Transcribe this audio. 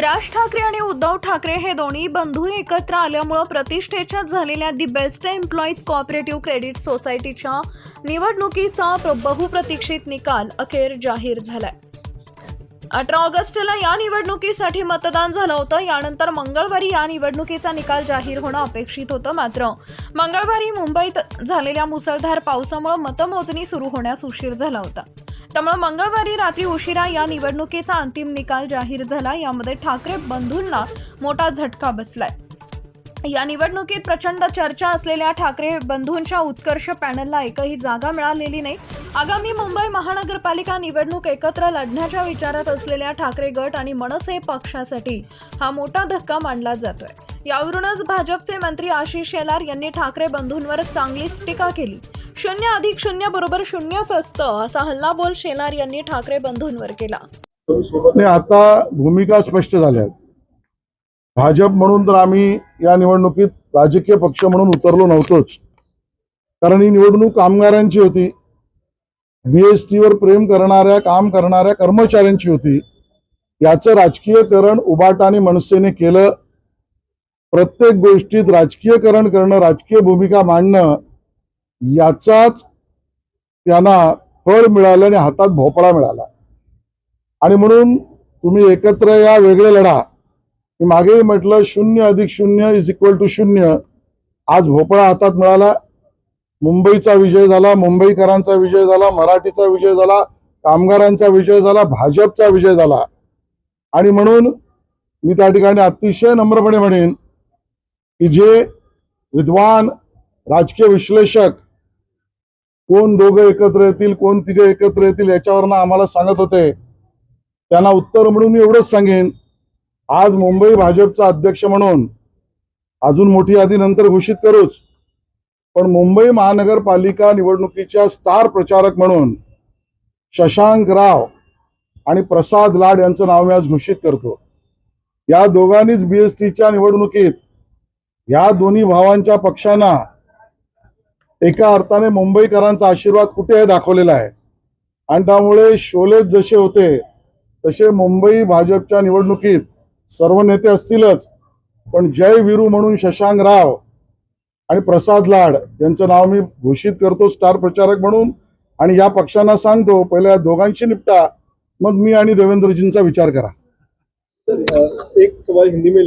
राज ठाकरे आणि उद्धव ठाकरे हे दोन्ही बंधू एकत्र आल्यामुळं प्रतिष्ठेच्या झालेल्या the best employees cooperative credit सोसायटीच्या निवडणुकीचा प्र- बहुप्रतीक्षित निकाल अखेर जाहीर झालाय. अठरा ऑगस्टला या निवडणुकीसाठी मतदान झालं होतं. यानंतर मंगळवारी या निवडणुकीचा निकाल जाहीर होणं अपेक्षित होतं मात्र मंगळवारी मुंबईत झालेल्या मुसळधार पावसामुळे मतमोजणी सुरू होण्यास उशीर झाला होता. त्यामुळे मंगळवारी रात्री उशिरा या निवडणुकीचा अंतिम निकाल जाहीर झाला. यामध्ये ठाकरे बंधूंना मोठा झटका बसलाय. या निवडणुकीत प्रचंड चर्चा असलेल्या ठाकरे बंधूंच्या उत्कर्ष पॅनलला एकही जागा मिळालेली नाही. आगामी मुंबई महानगरपालिका निवडणूक एकत्र लढण्याच्या विचारात असलेल्या ठाकरे गट आणि मनसे पक्षासाठी हा मोठा धक्का मानला जातोय. यावरूनच भाजपचे मंत्री आशिष शेलार यांनी ठाकरे बंधूंवर चांगलीच टीका केली. शून्य अधिक शून्य बरोबर शून्यच असतं असा हल्लाबोल शेलार यांनी ठाकरे बंधूंवर केला. आता भूमिका स्पष्ट झाल्या भाजप म्हणून तर आम्ही या निवडणुकीत राजकीय पक्ष म्हणून उतरलो नव्हतोच. कारण ही निवडणूक कामगारांची होती. बीएसटीवर प्रेम करणाऱ्या काम करणाऱ्या कर्मचाऱ्यांची होती. याचं राजकीयकरण उबाटाने आणि मनसेने केलं. प्रत्येक गोष्टीत राजकीयकरण करणं राजकीय भूमिका मांडणं याचाच त्यांना फळ मिळालं आणि हातात भोपळा मिळाला. आणि म्हणून तुम्ही एकत्र या वेगळे लढा. मी मागेही म्हटलं शून्य अधिक शून्य इज इक्वल टू शून्य. आज भोपळा हातात मिळाला. मुंबईचा विजय झाला मुंबईकरांचा विजय झाला मराठीचा विजय झाला कामगारांचा विजय झाला भाजपचा विजय झाला. आणि म्हणून मी त्या ठिकाणी अतिशय नम्रपणे म्हणेन की जे विद्वान राजकीय विश्लेषक कोण दोघं एकत्र येतील कोण तिघं एकत्र येतील याच्यावरनं आम्हाला सांगत होते. त्यांना उत्तर म्हणून मी एवढंच सांगेन. आज मुंबई भाजपचा अध्यक्ष म्हणून अजून मोठी यादी नंतर घोषित करूच. पण मुंबई महानगरपालिका निवडणुकीच्या स्टार प्रचारक म्हणून शशांक राव आणि प्रसाद लाड यांचं नाव मी आज घोषित करतो. या दोघांनीच बीएसटीच्या निवडणुकीत या दोन्ही भावांच्या पक्षांना एका अर्थाने मुंबईकरांचा आशीर्वाद कुठे आहे दाखवलेला आहे. आणि त्यामुळे शोले जसे होते तसे मुंबई भाजपच्या निवडणुकीत सर्व नेते असतीलच. पण जय वीरू म्हणून शशांक राव आणि प्रसाद लाड यांचं नाव मी घोषित करतो स्टार प्रचारक म्हणून. आणि या पक्षांना सांगतो पहिल्या दोघांशी निपटा मग मी आणि देवेंद्रजींचा विचार करा. एक सवाल हिंदी में ले